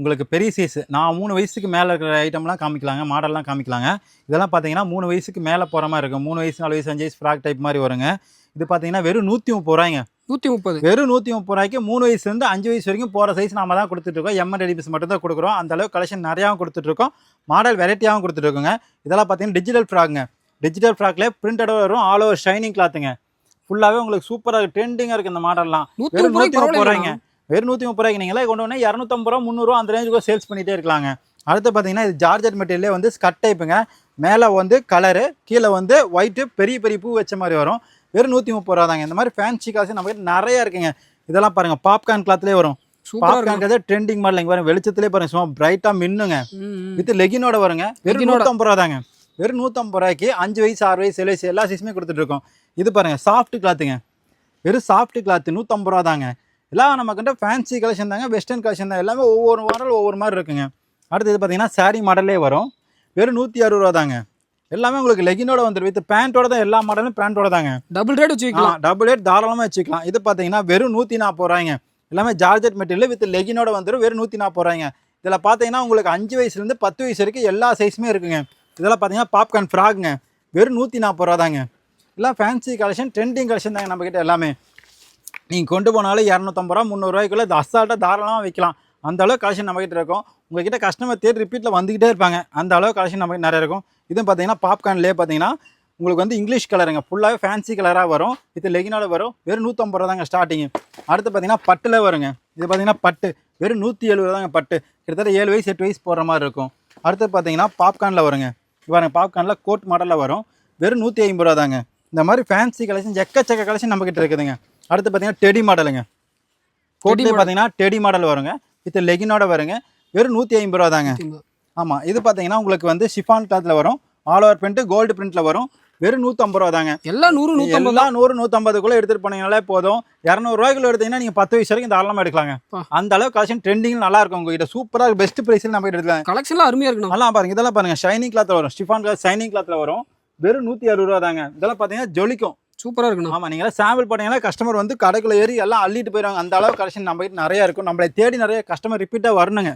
உங்களுக்கு பெரிய சைஸ் நான் மூணு வயசுக்கு மேலே இருக்கிற ஐட்டம்லாம் காமிக்கலாங்க மாடல்லாம் காமிக்கலாங்க. இதெல்லாம் பார்த்தீங்கன்னா மூணு வயசுக்கு மேலே போகிற மாதிரி இருக்கும். மூணு வயசு நாலு வயசு அஞ்சு வயசு ஃப்ராக் டைப் மாதிரி வருங்க. இது பார்த்தீங்கன்னா வெறும் நூற்றி முப்பது ரூபாய்ங்க. நூத்தி முப்பது. வெறும் நூற்றி முப்பது ரூபாய்க்கு மூணு வயசுலேருந்து அஞ்சு வயசு வரைக்கும் போகிற சைஸ் நாம தான் கொடுத்துட்ருக்கோம் எம்என் ரெடி பீஸ் மட்டும் தான் கொடுக்குறோம். அந்த அளவுக்கு கலெக்ஷன் நிறையாவும் கொடுத்துட்ருக்கோம் மாடல் வெரைட்டியாகவும் கொடுத்துட்ருக்கோங்க இதெல்லாம் பார்த்தீங்கன்னா டிஜிட்டல் ஃப்ராக்ங்க டிஜிட்டல் ஃப்ராக்லேயே பிரிண்டடாக வரும். ஆல் ஓவர் ஷைனிங் கிளாத்துங்க ஃபுல்லாகவே உங்களுக்கு சூப்பராக ட்ரெண்டிங்காக இருக்குது இந்த மாடல்லாம் நூற்றி முப்பது ரூபாய்ங்க. வெறும் நூற்றி முப்பது ரூபாய்க்கு நீங்களே கொண்டு வந்து இரநூத்தம்பது ரூபா முந்நூறுவா அந்த ரேஞ்சுக்கு சேல்ஸ் பண்ணிகிட்டே இருக்கலாங்க. அடுத்து பார்த்தீங்கன்னா இது ஜார்ஜெட் மெட்டீரியலே வந்து ஸ்கட் டைப்புங்க மேலே வந்து கலரு கீழே வந்து ஒயிட்டு பெரிய பெரிய பூ வச்ச மாதிரி வரும். வெறும் நூற்றி முப்பது ரூபா தாங்க இந்த மாதிரி ஃபேன்சி காசு நம்ம நிறைய இருக்குங்க. இதெல்லாம் பாருங்க பாப்கார்ன் கிளாத்லேயே வரும். பாப்கார்ன் கதை ட்ரெண்டிங் மாடல் இங்கே பாருங்க வெளிச்சத்துலேயே பாருங்க சும்மா பிரைட்டாக மின்னுங்க. வித் லெகினோட வருங்க. வெறும். நூற்றம்பது ரூபா தாங்க வெறும் நூற்றம்பது ரூபாய்க்கு அஞ்சு வயசு ஆறு வயசு ஏழு வயசு எல்லா சைஸுமே கொடுத்துட்டு இருக்கோம். இது பாருங்க சாஃப்ட் கிளாத்துங்க வெறும் சாஃப்ட் கிளாத் நூற்றம்பது ரூபா தாங்க எல்லாம் நம்மக்கிட்ட ஃபேன்சி கலெக்ஷன் தாங்க வெஸ்டர்ன் கலெக்ஷன் தான். எல்லாமே ஒவ்வொரு மாடல் ஒவ்வொரு மாதிரி இருக்குங்க. அடுத்து இது பார்த்தீங்கன்னா saree மாடல்லே வரும். வெறும் நூற்றி அறுபது ரூபா தாங்க. எல்லாமே உங்களுக்கு லெகினோட வந்துடும் வித் பேண்ட்டோட தான் எல்லா மாடலும் பேண்ட்டோட தாங்க. டபுள் ரேட் வச்சுக்கலாம். டபுள் எயிட் தாராளமாக வச்சுக்கலாம். இது பார்த்தீங்கன்னா வெறும் நூற்றி நாற்பது ரூபாய்ங்க. எல்லாமே ஜார்ஜெட் மெட்டீரியல் வித் லெகினோட வந்துடும் வெறும் நூற்றி நாற்பது ரூபாய்ங்க. இதில் பார்த்தீங்கன்னா உங்களுக்கு அஞ்சு வயசுலேருந்து பத்து வயசு வரைக்கும் எல்லா சைஸுமே இருக்குங்க. இதெல்லாம் பார்த்தீங்கன்னா பாப்கார்ன் ஃப்ராக்ங்க வெறும் நூற்றி நாற்பது ரூபா தாங்க. எல்லாம் ஃபேன்சி கலெக்ஷன் ட்ரெண்டிங் கலெக்ஷன் தாங்க நம்மக்கிட்ட எல்லாமே. நீங்கள் கொண்டு போனாலும் இரநூத்தம்பது ரூபா முந்நூறுரூவாய்க்குள்ளே இது அசால்ட்டாக தாராளமாக வைக்கலாம். அந்த அளவு கலெக்ஷன் நம்மகிட்ட இருக்கும். உங்ககிட்ட கஸ்டமர் தேடி ரிப்பீட்டில் வந்துக்கிட்டே இருப்பாங்க. அந்த அளவு கலெக்ஷன் நம்மகிட்ட நிறைய இருக்கும். இதுவும் பார்த்தீங்கன்னா பாப்கார்ன்லேயே பார்த்தீங்கன்னா உங்களுக்கு வந்து இங்கிலீஷ் கலருங்க ஃபுல்லாகவே ஃபேன்சி கலராக வரும். இது லெகினோட வரும். வெறும் நூற்றம்பது ரூபா தாங்க ஸ்டார்டிங்கு அடுத்து பார்த்தீங்கன்னா பட்டில் வருங்க. இது பார்த்தீங்கன்னா பட்டு. வெறும் நூற்றி எழுபது தாங்க பட்டு. கிட்டத்தட்ட ஏழு வயசு எட்டு வயசு போடுற மாதிரி இருக்கும். அடுத்து பார்த்தீங்கன்னா பாப்கார்னில் வருங்க. இது பாருங்க பாப்கார்னில் கோட் மாடலில் வரும். வெறும் நூற்றி ஐம்பது ரூபா தாங்க இந்த மாதிரி ஃபேன்சி கலெக்ஷன் எக்கச்சக்க கலெக்ஷன் நம்மக்கிட்ட இருக்குதுங்க. அடுத்து பார்த்தீங்கன்னா டெடி மாடலுங்க. கோட்லேயே. பார்த்தீங்கன்னா டெடி மாடல் வருங்க. வித் லெகினோட வருங்க. வெறும் நூற்றி ஐம்பது ரூபா தாங்க. ஆமாம் இது பார்த்தீங்கன்னா உங்களுக்கு வந்து ஷிஃபான் கிளாத்தில் வரும். ஆல் ஓவர் பிரிண்ட் கோல்டு பிரிண்ட்டில் வரும். வெறும் நூற்றம்பது ரூபா தாங்க. எல்லாம் நூறு நூத்தம்பது எல்லாம் நூறு நூற்றம்பதுக்குள்ளே எடுத்துகிட்டு போனீங்கனாலே போதும். இரநூறுவாய்க்குள்ள எடுத்தீங்கன்னா நீங்கள் பத்து வயசு வரைக்கும் தாராளமாக எடுக்கலாங்க. அந்த அளவு கலெக்ஷன் ட்ரெண்டிங் நல்லா இருக்கும். உங்ககிட்ட சூப்பராக பெஸ்ட் ப்ரைஸில் நம்ம எடுக்கலாம். கலெக்ஷன்லாம் அருமையா இருக்கணும். நல்லா பாருங்க. இதெல்லாம் பாருங்க. ஷைனிங் கிளாத்தில் வரும். ஷிஃபான் கிளாத் ஷைனிங் கிளாத்தில் வரும். வெறும் நூற்றி அறுபது ரூபா தாங்க. இதெல்லாம் பார்த்தீங்கன்னா ஜொலிக்கும். சூப்பரா இருக்கணும். ஆமாம் நீங்கள் சாம்பிள் போட்டீங்கன்னா கஸ்டமர் வந்து கடைக்குள்ள ஏறி எல்லாம் அள்ளிட்டு போயிடுவாங்க. அந்த அளவு கலெக்ஷன் நம்ம கிட்ட நிறைய இருக்கும். நம்மளை தேடி நிறைய கஸ்டமர் ரிப்பீட்டாக வரணுங்க.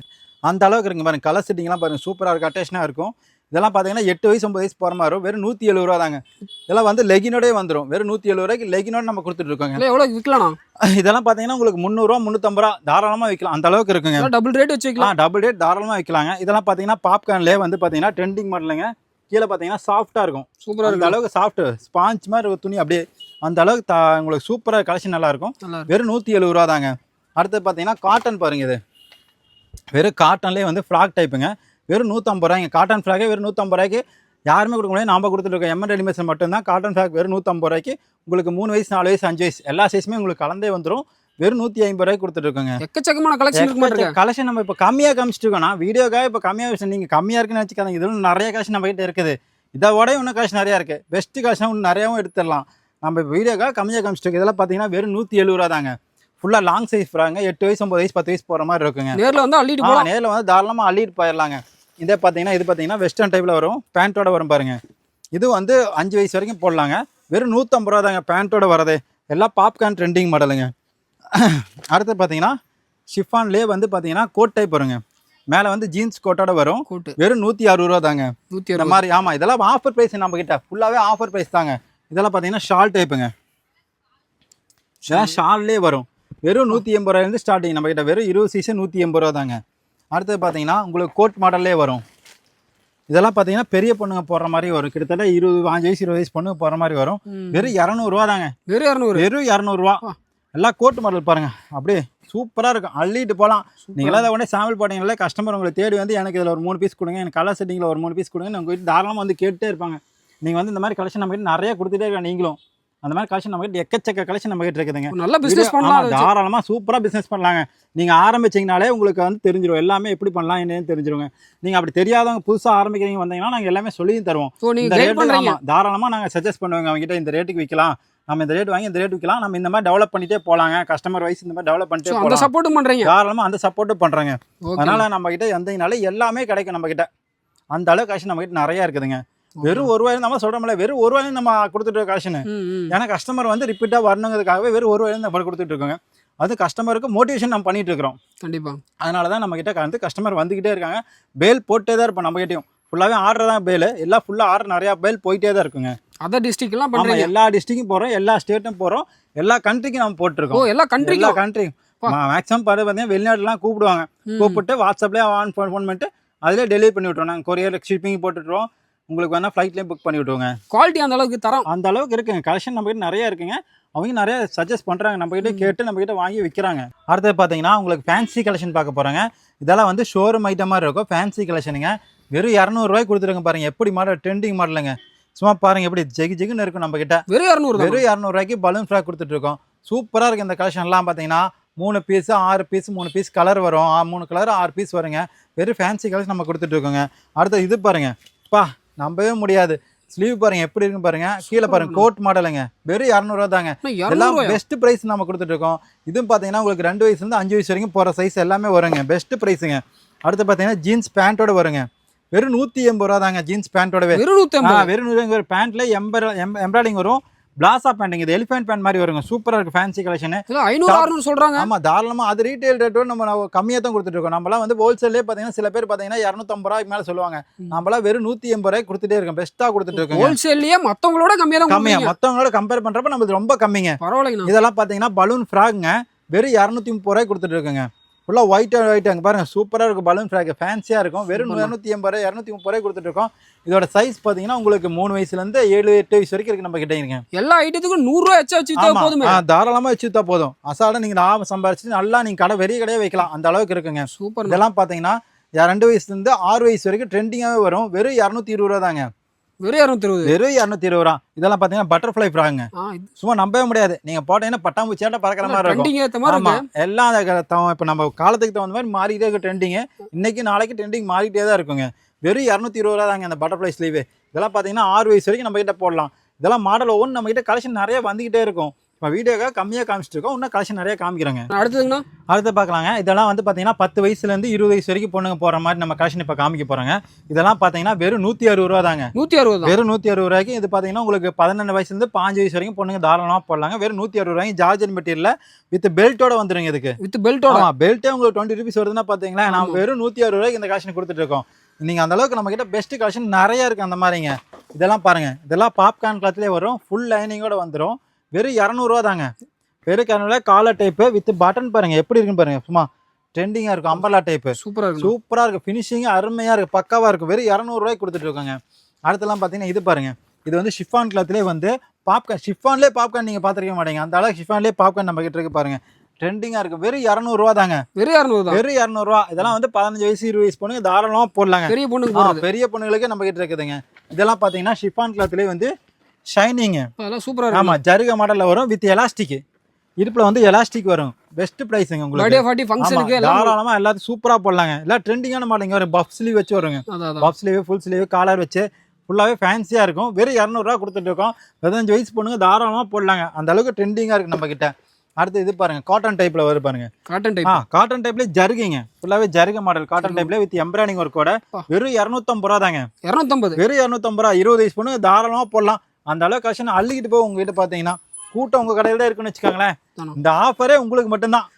அந்த அளவுக்கு இருக்குங்க பாருங்க. கலர் செட்டிங்லாம் பாருங்க. சூப்பராக இருக்கும். அட்டேஷனாக இருக்கும். இதெல்லாம் பார்த்தீங்கன்னா எட்டு வயசு ஒன்பது வயசு போகிற மாதிரி வெறும் நூற்றி எழுபது ரூபா தாங்க. இதெல்லாம் வந்து லெகினோடே வந்துடும் வெறும் நூற்றி எழுபது ரூபாய்க்கு லெகினோட நம்ம கொடுத்துட்டு இருக்கோங்க. இல்ல எவ்வளவு விற்கலாம் இதெல்லாம் பார்த்தீங்கன்னா உங்களுக்கு முந்நூறுரூவா முந்நூற்றம்பது ரூபா தாராளமாக விற்கலாம் அந்த அளவுக்கு இருக்குங்க. டபுள் ரேட் வச்சு ஆ வைக்கலாம். டபுள் டேட் தாராளமாக வைக்கலாங்க. இதெல்லாம் பார்த்தீங்கன்னா பாப்கார்ன்லேயே வந்து பார்த்தீங்கன்னா ட்ரெண்டிங் மாடலுங்க கீழே பார்த்தீங்கன்னா சாஃப்டாக இருக்கும். சூப்பரா அந்த அளவுக்கு சாஃப்ட் ஸ்பாஞ்ச் மாதிரி ஒரு துணி அப்படியே அந்த அளவுக்கு தா உங்களுக்கு சூப்பராக கலெக்ஷன் நல்லா இருக்கும். நல்லா இருக்கு வெறும் நூற்றி எழுபது ரூபா தாங்க. அடுத்து பார்த்தீங்கன்னா காட்டன் பாருங்க இது. வெறும் காட்டன்லேயே வந்து ஃப்ராக் டைப்புங்க வெறும் நூற்றம்பது ரூபாய்ங்க. காட்டன் ஃப்ராகே வெறும் நூற்றம்பது ரூபாய்க்கு யாருமே கொடுக்க முடியாது. நாம கொடுத்துட்டு இருக்கோம். எம்என் ரெடிமேட்ஸ் மட்டும்தான். காட்டன் ஃப்ராக் வெறும் நூற்றம்பது ரூபாய்க்கு உங்களுக்கு மூணு வயசு நாலு வயசு அஞ்சு வயசு எல்லா சைஸுமே உங்களுக்கு கலந்தே வந்துடும் வெறும் நூற்றி ஐம்பது ரூபாய்க்கு கொடுத்துட்டு இருக்கோங்க. எக்கச்சக்கமான கலெக்ஷன் இருக்கு கலெக்ஷன் நம்ம இப்போ கம்மியாக காமிச்சிட்டு இருக்கோம் வீடியோக்காக இப்போ கம்மியாக நீங்கள் கம்மியாக இருக்குன்னு வச்சுக்காதீங்க இதுல நிறைய கலெக்ஷன் நம்ம கிட்ட இருக்குது. இதை விட இன்னும் கலெக்ஷன் நிறையா இருக்குது பெஸ்ட் கலெக்ஷன் இன்னும் நிறையாவும் எடுத்துடலாம். நம்ம இப்போ வீடியோக்காக கம்மியாக காமிச்சிட்டு இதெல்லாம் பார்த்தீங்கன்னா வெறும் நூற்றி எழுபது ரூபா தாங்க. ஃபுல்லாக லாங் சைஸ் போகிறாங்க எட்டு வயசு ஒம்பது வயசு பத்து வயசு போகிற மாதிரி இருக்குங்க. நேர்ல வந்து அள்ளிட்டு ஆ போலாம் நேரில் வந்து தாராளமாக அள்ளிட்டு போயிடலாங்க. இதே பார்த்தீங்கன்னா இது பார்த்தீங்கன்னா வெஸ்டர்ன் டைப்பில் வரும். பேண்ட்டோட வரும் பாருங்க. இது வந்து அஞ்சு வயசு வரைக்கும் போடலாங்க. வெறும் நூற்றம்பது ரூபா தாங்க பேண்ட்டோட வரது. எல்லாம் பாப்கார்ன் ட்ரெண்டிங் மாடலுங்க அடுத்து பார்த்தீங்கன்னா ஷிஃபான்லேயே வந்து பார்த்தீங்கன்னா கோட் டைப் வருங்க. மேலே வந்து ஜீன்ஸ் கோட்டோட வரும். வெறும் நூற்றி அறுபது ரூபா தாங்க. நூத்தி இந்த மாதிரி ஆமாம் இதெல்லாம் ஆஃபர் ப்ரைஸ் நம்ம கிட்ட. ஃபுல்லாகவே ஆஃபர் ப்ரைஸ் தாங்க. இதெல்லாம் பார்த்தீங்கன்னா ஷால் டைப்புங்க ஷால்லே வரும். வெறும் நூற்றி எண்பது ரூபாயிலேருந்து ஸ்டார்டிங் நம்ம கிட்ட. வெறும் இருபது சீசன் நூற்றி எண்பது ரூபா தாங்க. அடுத்தது பார்த்தீங்கன்னா உங்களுக்கு கோட் மாடல்லே வரும். இதெல்லாம் பார்த்தீங்கன்னா பெரிய பொண்ணுங்க போடுற மாதிரி வரும். கிட்டத்தட்ட இருபது அஞ்சு வயசு இருபது வயசு பொண்ணுங்க போடுற மாதிரி வரும். வெறும் இரநூறுவா தாங்க. வெறும் இரநூறு. வெறும் இரநூறுவா. எல்லாம் கோட் மாடல் பாருங்க. அப்படியே சூப்பராக இருக்கும். அள்ளிட்டு போகலாம் நீங்களாம் அதை உடனே சாம்பிள் போட்டீங்களே கஸ்டமர் உங்களை தேடி வந்து எனக்கு இதில் ஒரு மூணு பீஸ் கொடுங்க எனக்கு கலர் செட்டிங்கில் ஒரு மூணு பீஸ் கொடுங்க உங்கள் வீட்டு தாராளமாக வந்து கேட்டுட்டே இருப்பாங்க. நீங்கள் வந்து இந்த மாதிரி கலெக்ஷன் நம்ம கிட்ட நிறைய கொடுத்துட்டே இருக்க நீங்களும். அந்த மாதிரி கலெக்ஷன் நம்ம கிட்ட எக்கச்சக்க கலெக்ஷன் நம்ம கிட்ட இருக்குதுங்க நல்ல பிசினஸ் பண்ணலாம் ஆமா, தாராளமா சூப்பரா பிசினஸ் பண்ணலாங்க. நீங்க ஆரம்பிச்சீங்கனாலே உங்களுக்கு வந்து தெரிஞ்சிரும். எல்லாமே எப்படி பண்ணலாம் என்னன்னு தெரிஞ்சிருங்க. நீங்க அப்படி தெரியாதவங்க புதுசா ஆரம்பிக்கிறீங்க வந்தீங்கன்னா நாங்க எல்லாமே சொல்லியும் தருவோம். இந்த ரேட்டு பண்றீங்க. ஆமா தாராளமா நாங்க சஜஸ்ட் பண்ணுவாங்க அவங்க கிட்ட இந்த ரேட்டுக்கு விற்கலாம் நம்ம இந்த ரேட் வாங்கி இந்த ரேட் விற்கலாம் நம்ம இந்த மாதிரி டெவலப் பண்ணிட்டே போலாங்க. கஸ்டமர் வைஸ் இந்த மாதிரி டெவலப் பண்ணிட்டே அந்த சப்போர்ட்டும் பண்றீங்க? தாராளமா அந்த சப்போர்ட்டும் பண்றாங்க. ஓகே அதனால நம்ம கிட்ட வந்தீங்கனாலே எல்லாமே கிடைக்கும் நம்ம கிட்ட அந்த அளவு காசு நம்ம கிட்ட நிறைய இருக்குதுங்க. வெறும் ஒரு ரூபாய் நம்ம சொல்றோம்ல வெறும் ஒரு ரூபாய் நம்ம கொடுத்துட்டு காசுன்னு ஏன்னா கஸ்டமர் வந்து ரிப்பீட்டாக வரணுங்கிறதுக்காகவே வெறும் ஒரு வயது நம்ம கொடுத்துட்டு இருக்கோங்க. அது கஸ்டமருக்கு மோட்டிவேஷன் நம்ம பண்ணிட்டு இருக்கிறோம். கண்டிப்பா. அதனால தான் நம்மக்கிட்ட வந்து கஸ்டமர் வந்துக்கிட்டே இருக்காங்க. பேல் போட்டே தான் இருப்போம் நம்மகிட்டயும். ஃபுல்லாகவே ஆர்டர் தான் பேல் எல்லாம் ஃபுல்லாக ஆர்டர் நிறையா பேல் போயிட்டே தான் இருக்குங்க. அதர் டிஸ்ட்ரிக்ட் எல்லாம் ஆமாம் பண்றீங்க? எல்லா டிஸ்ட்ரிக்கும் போகிறோம் எல்லா ஸ்டேட்டும் போகிறோம் எல்லா கண்ட்ரிக்கும் நம்ம போட்டிருக்கோம். எல்லா கண்ட்ரிக்கும் எல்லா கண்ட்ரி மேக்ஸிமம் பாரு பார்த்தீங்கன்னா வெளிநாட்டுலாம் கூப்பிடுவாங்க. கூப்பிட்டு வாட்ஸ்அப்லேயே ஆன் ஃபோன் ஃபோன் பண்ணிட்டு அதிலே டெலிவரி பண்ணி விட்ருவோம் நாங்கள் கொரியர் ஷிப்பிங் போட்டுட்ருவோம் உங்களுக்கு வேணால் ஃப்ளைட்லேயே புக் பண்ணி விட்ருவோங்க குவாலிட்டி அந்த அளவுக்கு தரம். அந்த அளவுக்கு இருக்குங்க. கலெக்ஷன் நம்மகிட்ட நிறைய இருக்குங்க. அவங்க நிறைய சஜஸ்ட் பண்ணுறாங்க நம்மகிட்ட கேட்டு நம்மகிட்ட வாங்கி விற்கிறாங்க அடுத்தது பார்த்தீங்கன்னா உங்களுக்கு ஃபேன்சி கலெக்ஷன் பார்க்க போகிறாங்க இதெல்லாம் வந்து ஷோரூம் ஐட்டம் மாதிரி இருக்கும். ஃபேன்சி கலெக்ஷனுங்க வெறும் இரநூறுவாய்க்கு கொடுத்துருங்க பாருங்க. எப்படி மாடல் ட்ரெண்டிங் மாடலுங்க சும்மா பாருங்க எப்படி ஜெகி ஜெகுன்னு இருக்கும் நம்மகிட்ட. வெறும் இரநூறு வெறும் இரநூறுவாய்க்கு பலூன் ஃப்ராக் கொடுத்துட்டு இருக்கோம். சூப்பராக இருக்குது இந்த கலெக்ஷன்லாம் பார்த்தீங்கன்னா மூணு பீஸ் ஆறு பீஸ் மூணு பீஸ் கலர் வரும். ஆ, மூணு கலர் ஆறு பீஸ் வருங்க. வெறும் ஃபேன்சி கலர்ஸ் நம்ம கொடுத்துட்டு இருக்கோங்க. அடுத்து இது பாருங்க. பா நம்பவே முடியாது. ஸ்லீவ் பாருங்க எப்படி இருக்குன்னு பாருங்க. கீழே பாருங்க கோட் மாடலுங்க வெறும் இரநூறுவா தாங்க. எல்லாம் பெஸ்ட் ப்ரைஸ் நம்ம கொடுத்துட்டு இருக்கோம். இதுவும் பார்த்தீங்கன்னா உங்களுக்கு ரெண்டு வயசுலேருந்து அஞ்சு வயசு வரைக்கும் போகிற சைஸ் எல்லாமே வருங்க. பெஸ்ட் ப்ரைஸுங்க அடுத்து பார்த்தீங்கன்னா ஜீன்ஸ் பேண்ட்டோட வருங்க. வெறும் நூற்றி எண்பது ரூபா தாங்க ஜீன்ஸ் பேண்ட்டோடவே வெறும் ஐம்பது வெறும் நூறு ஒரு பேண்ட்ல எம்பர் எம்ப்ராய்டிங் வரும். பிளாசா பேண்டிங் இது எலிஃபென்ட் பேண்ட் மாதிரி வருங்க. சூப்பரா இருக்கு ஃபேன்சி கலெக்ஷன் ஐநூறு அறுநூறு சொல்றாங்க. ஆமா தாராளமா அது ரீட்டைல் ரேட்டோட நம்ம கம்மியாக தான் கொடுத்துட்டு இருக்கோம். நம்மளாம் வந்து ஹோல்சேல்லே பார்த்தீங்கன்னா சில பேர் பார்த்தீங்கன்னா இரநூத்தம்பது ரூபாய்க்கு மேலே சொல்லுவாங்க. நம்மளாம் வெறும் நூற்றி எண்பது ரூபாய்க்கு கொடுத்துட்டே இருக்கோம். பெஸ்ட்டாக கொடுத்துட்டு இருக்கோம் ஹோல்சேல்லயே மத்தவங்களோட கம்மியா தான் கம்மியா. கொடுக்குறீங்க. மற்றவங்களோட கம்பேர் பண்றப்ப நம்மளுக்கு ரொம்ப கம்மிங்க. பரவாயில்லைங்கண்ணா. இதெல்லாம் பார்த்தீங்கன்னா பலூன் ஃப்ராக்ங்க வெறும் இரநூத்தி முப்பது ரூபாய்க்கு கொடுத்துட்டு இருக்குங்க. ஃபுல்லாக ஒயிட் அண்ட் ஒயிட் அங்கே பாருங்க. சூப்பராக இருக்கும். பலூன் ஃப்ராக் ஃபேன்சியாக இருக்கும். வெறும். இரநூத்தி எண்பது ரூபாய் இரநூத்தி முப்பது ரூபாய் கொடுத்துட்டு இருக்கோம் இதோட சைஸ் பார்த்தீங்கன்னா உங்களுக்கு மூணு வயசுலேருந்து ஏழு எட்டு வயசு வரைக்கும் இருக்கு நம்ம கிட்ட இருங்க. எல்லா ஐட்டத்துக்கும் நூறு ரூபாய் எச்சா வச்சு போதுமே. ஆ, தாராளமா வச்சுட்டா போதும். அசால்ட்டா நீங்க லாபம் சம்பாரிச்சு நல்லா நீங்க கடை வெறிய கடையே வைக்கலாம். அந்த அளவுக்கு இருக்குங்க. சூப்பர் இதெல்லாம் பாத்தீங்கன்னா யா- ரெண்டு வயசுல இருந்து ஆறு வயசு வரைக்கும் ட்ரெண்டிங்காவே வரும். வெறும் இரநூத்தி இருபது ரூபா தாங்க. வெறும் இரநூத்தி இருபது. வெறும் இரநூத்தி இருபது ரூபா. இதெல்லாம் பாத்தீங்கன்னா பட்டர்ஃப்ளை ஃப்ராங்க சும்மா நம்பவே முடியாது. நீங்க போட்டீங்கன்னா பட்டாம்பூச்சியாட்ட பறக்கிற மாதிரி இருக்கும். ட்ரெண்டிங் ஏத்த மாதிரி ஆமா. இருக்கு. எல்லாம் இப்ப நம்ம காலத்துக்கு தகுந்த மாதிரி மாறிட்டே இருக்கு ட்ரெண்டிங் இன்னைக்கு நாளைக்கு ட்ரெண்டிங் மாறிட்டே தான் இருக்குங்க. வெறும் இரநூத்தி இருபது ரூபா தாங்க அந்த பட்டர்ஃப்ளை ஸ்லீவ் இதெல்லாம் பாத்தீங்கன்னா ஆறு வயசு வரைக்கும் நம்ம கிட்ட போடலாம். இதெல்லாம் மாடல் ஒவ்வொன்று நம்ம கிட்ட கலெக்ஷன் நிறைய வந்துகிட்டே இருக்கும். இப்போ வீடியோக்காக கம்மியாக காமிச்சிட்டு இருக்கோம் இன்னும் கலெக்ஷன் நிறைய காமிக்கிறோங்க. அடுத்ததுங்கண்ணா? அடுத்து பார்க்கலாங்க. இதெல்லாம் வந்து பார்த்தீங்கன்னா பத்து வயசுலேருந்து இருபது வயசு வரைக்கும் பொண்ணுங்க போகிற மாதிரி நம்ம கலெக்ஷன் இப்போ காமிக்க போகிறோங்க இதெல்லாம் பார்த்தீங்கன்னா வெறும் நூற்றி அறுபது ரூபா தாங்க. நூத்தி அறுபது வெறும் நூற்றி அறுபது ரூபாய்க்கு இது பார்த்தீங்கன்னா உங்களுக்கு பதினெண்டு வயசுலேருந்து பாஞ்சு வயசு வரைக்கும் பொண்ணுங்க தாராளமாக போடலாங்க. வெறும் நூற்றி அறுபது ரூபாய்க்கு ஜார்ஜன் மெட்டீரியல் வித் பெல்ட்டோட வந்துருங்க இதுக்கு. வித் பெல்ட்டோட பெல்ட்டே உங்களுக்கு டுவெண்ட்டி ருபீஸ் வருதுன்னா பார்த்தீங்களா நான் வெறும் நூற்றி அறுபது ரூபாய்க்கு இந்த கலெக்ஷன் கொடுத்துட்டு இருக்கோம். நீங்கள் அந்த அளவுக்கு நம்ம கிட்ட பெஸ்ட் கலெக்ஷன் நிறைய இருக்கு அந்த மாதிரிங்க. இதெல்லாம் பாருங்க. இதெல்லாம் பாப்கார்ன் கிளாத்லேயே வரும். ஃபுல் லைனிங்கோட வந்துடும் வெறும் இரநூறுவா தாங்க. வெறும் இரநூறுவா காலர் டைப்பு வித் பட்டன் பாருங்க. எப்படி இருக்குன்னு பாருங்க. சும்மா ட்ரெண்டிங்காக இருக்கும். அம்பர்லா டைப்பு சூப்பரா இருக்கு சூப்பராக இருக்குது ஃபினிஷிங் அருமையாக இருக்குது பக்காவாக இருக்குது வெறும் இரநூறுவாய்க்கு கொடுத்துட்டு இருக்காங்க. அடுத்தலாம் பார்த்தீங்கன்னா இது பாருங்க. இது வந்து ஷிஃபான் கிளாத்லேயே வந்து பாப்கார்ன் ஷிஃபான்லேயே பாப்கார்ன் நீங்கள் பார்த்துருக்க மாட்டீங்க. அந்த அளவுக்கு ஷிஃபான்லேயே பாப்கார்ன் நம்ம கிட்ட இருக்கு பாருங்க. ட்ரெண்டிங்காக இருக்குது வெறும் இரநூறுவா தாங்க. வெறும் இரநூறு தான். வெறும் இரநூறுவா. இதெல்லாம் வந்து பதினஞ்சு வயசு இருபது வயசு பொண்ணுங்க தாராளமாக போடலாங்க. பெரிய பொண்ணுக்கு பெரிய பொண்ணுகளுக்கு நம்ம கிட்ட இருக்குதுங்க இதெல்லாம் பார்த்தீங்கன்னா ஷிஃபான் கிளாத்லேயே வந்து ஷைனிங்கு அதெல்லாம் சூப்பரா இருக்கு. ஆமாம் ஜருக மாடலில் வரும் வித் எலாஸ்டிக் இடுப்பில் வந்து எலாஸ்டிக் வரும். பெஸ்ட் ப்ரைஸுங்க உங்களுக்கு. பர்த்டே பார்ட்டி ஆமா, ஃபங்க்ஷனுக்கு எல்லாம் தாராளமா எல்லாத்தையும் சூப்பரா போடலாங்க. எல்லாம் ட்ரெண்டிங்கான மாடலிங்க வரும். பஃப் ஸ்லீவ் வச்சு வருங்க. Puff sleeve full sleeve collar வச்சு ஃபுல்லாவே ஃபேன்சியா இருக்கும். வெறும் இரநூறுவா கொடுத்துட்டு இருக்கோம். பதினஞ்சு வயசு பொண்ணுங்க தாராளமா போடலாங்க. அந்த அளவுக்கு ட்ரெண்டிங்கா இருக்கு நம்ம கிட்ட அடுத்து இது பாருங்க காட்டன் டைப்ல வரும் பாருங்க. காட்டன் டைப் காட்டன் டைப்ல ஜருகிங்க. ஃபுல்லாவே ஜருக மாடல். காட்டன் டைப்ல வித் எம்ப்ராய்டிங் ஒர்க்கோட. வெறும் இரநூத்தம்பது ரூபா தாங்க இரநூத்தம்பது? வெறும் இரநூத்தம்பது ரூபா. இருபது வயசு பொண்ணு தாராளமா போடலாம். அந்த அளவுக்கு கஷ்டம் அள்ளிக்கிட்டு போய் உங்ககிட்ட பாத்தீங்கன்னா கூட்டம் உங்க கடையில தான் இருக்குன்னு வச்சுக்கோங்களேன். இந்த ஆஃபரே உங்களுக்கு மட்டும்தான்.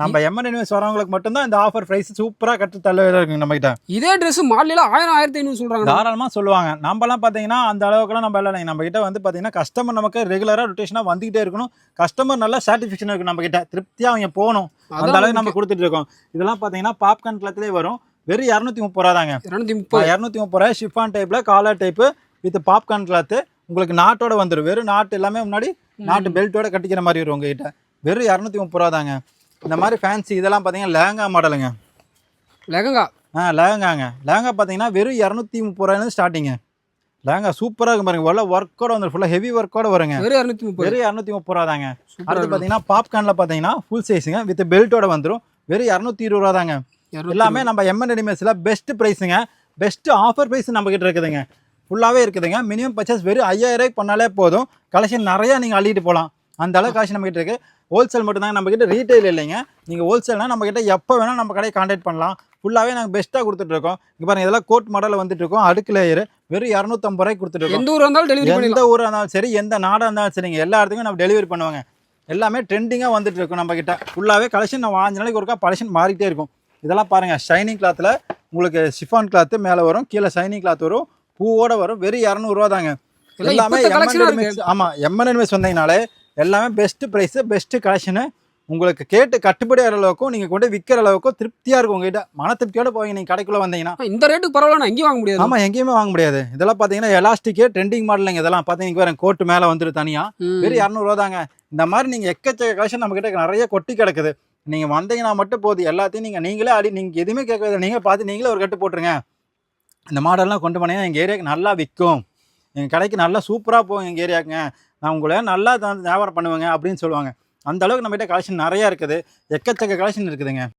நம்ம எம்என் யூனிவர்ஸ் வரவங்களுக்கு மட்டும்தான் இந்த ஆஃபர் பிரைஸ் சூப்பரா கட்டு தள்ள இருக்குங்க நம்ம கிட்ட. இதே Dress மாடலில் ஆயிரம் ஆயிரத்தி ஐநூறு சொல்றாங்க. தாராளமா சொல்லுவாங்க. நம்மலாம் பாத்தீங்கன்னா அந்த அளவுக்குலாம் நம்ம இல்லை நம்ம கிட்ட வந்து பாத்தீங்கன்னா கஸ்டமர் நமக்கு ரெகுலரா ரொட்டேஷனா வந்துகிட்டே இருக்கணும். கஸ்டமர் நல்லா சாட்டிஸ்ஃபேக்ஷன் இருக்கு நம்ம கிட்ட. திருப்தியா அவங்க போகணும். அந்த அளவுக்கு நம்ம கொடுத்துட்டு இருக்கோம். இதெல்லாம் பாத்தீங்கன்னா பாப்கார்ன் கிளத்துலேயே வரும். வெறும் இரநூத்தி முப்பது ரூபா தாங்க இரநூத்தி முப்பது. இரநூத்தி முப்பது ரூபாய் ஷிஃபான் டைப்ல collar type with popcorn cloth உங்களுக்கு நாட்டோட வந்துடும் வெறும் நாட்டு எல்லாமே முன்னாடி நாட்டு பெல்ட்டோட கட்டிக்கிற மாதிரி வரும் உங்ககிட்ட. வெறும் இரநூத்தி முப்பது ரூபா தாங்க இந்த மாதிரி ஃபேன்சி இதெல்லாம் பார்த்தீங்கன்னா லேங்கா மாடலுங்க. லெகங்கா ஆ லேங்காங்க லேங்கா பார்த்தீங்கன்னா வெறும் இரநூத்தி முப்பது ரூபாயிலேருந்து ஸ்டார்டிங்க லேங்கா சூப்பராக இருக்கும் பாருங்க. உள்ள ஒர்க்கோட வந்து ஃபுல்லாக ஹெவி ஒர்க்கோட வருங்க. வெறும் இரநூத்தி முப்பது. வெறும் இரநூத்தி முப்பது ரூபா தாங்க அடுத்து பார்த்தீங்கன்னா பாப்கார்னில் பார்த்தீங்கன்னா ஃபுல் சைஸுங்க வித் பெல்ட்டோட வந்துடும் வெறும் இரநூத்தி இருபது ரூபா தாங்க எல்லாமே நம்ம எம்என் ரெடிமேட்ஸில் பெஸ்ட் ப்ரைஸுங்க பெஸ்ட் ஆஃபர் ப்ரைஸ் நம்ம கிட்ட இருக்குதுங்க. ஃபுல்லாகவே இருக்குதுங்க. மினிமம் பர்ச்சேஸ் வெறும் ஐயாயிரம் ரூபாய்க்கு பண்ணாலே போதும். கலெக்ஷன் நிறையா நீங்கள் அள்ளிட்டு போகலாம் அந்த அளவுக்கு காசு நம்ம கிட்ட இருக்கு. ஹோல்சேல் மட்டும்தாங்க நம்ம கிட்ட ரீட்டைல் இல்லைங்க. நீங்கள் ஹோல்சேல்னா நம்ம கிட்ட எப்போ வேணால் நம்ம கடையை கான்டாக்ட் பண்ணலாம். ஃபுல்லாகவே நாங்கள் பெஸ்ட்டாக கொடுத்துட்டு இருக்கோம். இங்கே பாருங்க இதெல்லாம் கோட் மாடலில் வந்துட்டு இருக்கோம். அடுக்கு லேயர் வெறும் இரநூத்தம்பது ரூபாய்க்கு கொடுத்துட்டு இருக்கோம். எந்த ஊரா இருந்தாலும் டெலிவரி எந்த ஊராக இருந்தாலும் சரி எந்த நாடாக இருந்தாலும் சரிங்க எல்லா இடத்துக்கும் நம்ம டெலிவரி பண்ணுவாங்க. எல்லாமே ட்ரெண்டிங்காக வந்துட்டு இருக்கும் நம்ம கிட்ட ஃபுல்லாகவே கலெக்ஷன் நம்ம அஞ்சு நாளைக்கு ஒருக்கா கலெக்ஷன் மாறிட்டே இருக்கும். இதெல்லாம் பாருங்கள் ஷைனிங் கிளாத்தில் உங்களுக்கு சிஃபான் கிளாத்து மேலே வரும். கீழே ஷைனிங் கிளாத் வரும். பூவோட வரும். வெறும் இரநூறுவா தாங்க எல்லாம் இப்பத்த collection-ஆ எம்என் ஆமாம் எம்என் மிக்ஸ் வந்தீங்கனாலே எல்லாமே பெஸ்ட்டு ப்ரைஸு பெஸ்ட்டு கலெக்ஷனு உங்களுக்கு கேட்டு கட்டுப்படி ஆகிற அளவுக்கும் நீங்கள் கொண்டு விற்கிற அளவுக்கும் திருப்தியாக இருக்கும் உங்ககிட்ட. மன திருப்தியோட போவீங்க நீங்கள் கடைக்குள்ளே வந்தீங்கன்னா. இந்த ரேட்டுக்கு பரவாயில்ல எங்கேயும் வாங்க முடியாது. ஆமாம் எங்கேயுமே வாங்க முடியாது. இதெல்லாம் பார்த்தீங்கன்னா எலாஸ்டிக்கே ட்ரெண்டிங் மாடலுங்க இதெல்லாம் பார்த்தீங்கன்னா வேறு கோட்டு மேலே வந்துட்டு தனியாக. வெறும் இரநூறுவா தாங்க இந்த மாதிரி நீங்கள் எக்கச்சக்க கலெக்ஷன் நம்மக்கிட்ட நிறைய கொட்டி கிடக்குது. நீங்கள் வந்தீங்கன்னா மட்டும் போதும். எல்லாத்தையும் நீங்கள் நீங்களே அடி நீங்கள் எதுவுமே கேட்கறது நீங்களே பார்த்து நீங்களே ஒரு கட்டு போட்டுருங்க. இந்த மாடல்லாம் கொண்டு போனீங்கன்னா எங்கள் ஏரியாவுக்கு நல்லா விற்கும். எங்கள் கடைக்கு நல்லா சூப்பராக போகும் எங்கள் ஏரியாவுக்குங்க. நான் உங்களை நல்லா தான் வியாபாரம் பண்ணுவேங்க அப்படின்னு சொல்லுவாங்க. அந்த அளவுக்கு நம்மகிட்ட கலெக்ஷன் நிறையா இருக்குது. எக்கச்சக்க கலெக்ஷன் இருக்குதுங்க.